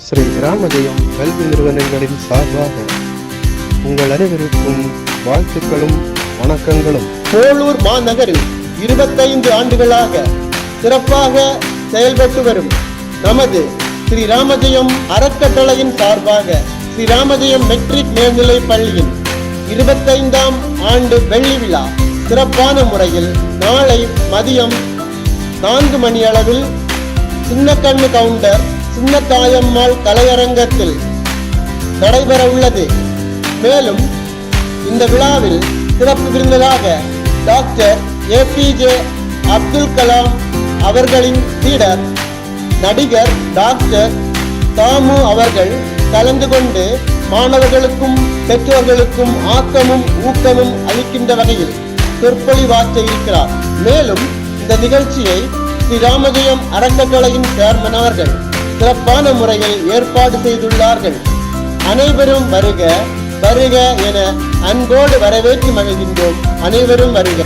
ஸ்ரீ ராமஜெயம் கல்வி நிறுவனங்களின் சார்பாக உங்கள் அனைவருக்கும் வாழ்த்துக்களும் வணக்கங்களும். போலூர் மாநகரில் இருபத்தைந்து ஆண்டுகளாக சிறப்பாக செயல்பட்டு வரும் நமது ஸ்ரீ ராமஜெயம் அறக்கட்டளையின் சார்பாக ஸ்ரீ ராமஜெயம் மெட்ரிக் மேல்நிலை பள்ளியின் இருபத்தைந்தாம் ஆண்டு வெள்ளி விழா சிறப்பான முறையில் நாளை மதியம் நான்கு மணி அளவில் சின்ன கண்ணு கவுண்டர் சின்னத்தாயம்மாள் கலையரங்கத்தில் நடைபெற உள்ளது. மேலும் இந்த விழாவில் சிறப்பு விருந்ததாக doctor A P J Abdul Kalam அவர்களின் சீடர் நடிகர் டாக்டர் தாமு அவர்கள் கலந்து கொண்டு மாணவர்களுக்கும் பெற்றோர்களுக்கும் ஆக்கமும் ஊக்கமும் அளிக்கின்ற வகையில் சொற்பொழிவாற்ற இருக்கிறார். மேலும் இந்த நிகழ்ச்சியை ஸ்ரீ ராமஜெயம் அறக்கட்டளையின் சேர்மன் அவர்கள் சிறப்பான முறையில் ஏற்பாடு செய்துள்ளார்கள். அனைவரும் வருக வருக என அன்போடு வரவேற்று மகிழ்கின்றோம். அனைவரும் வருக.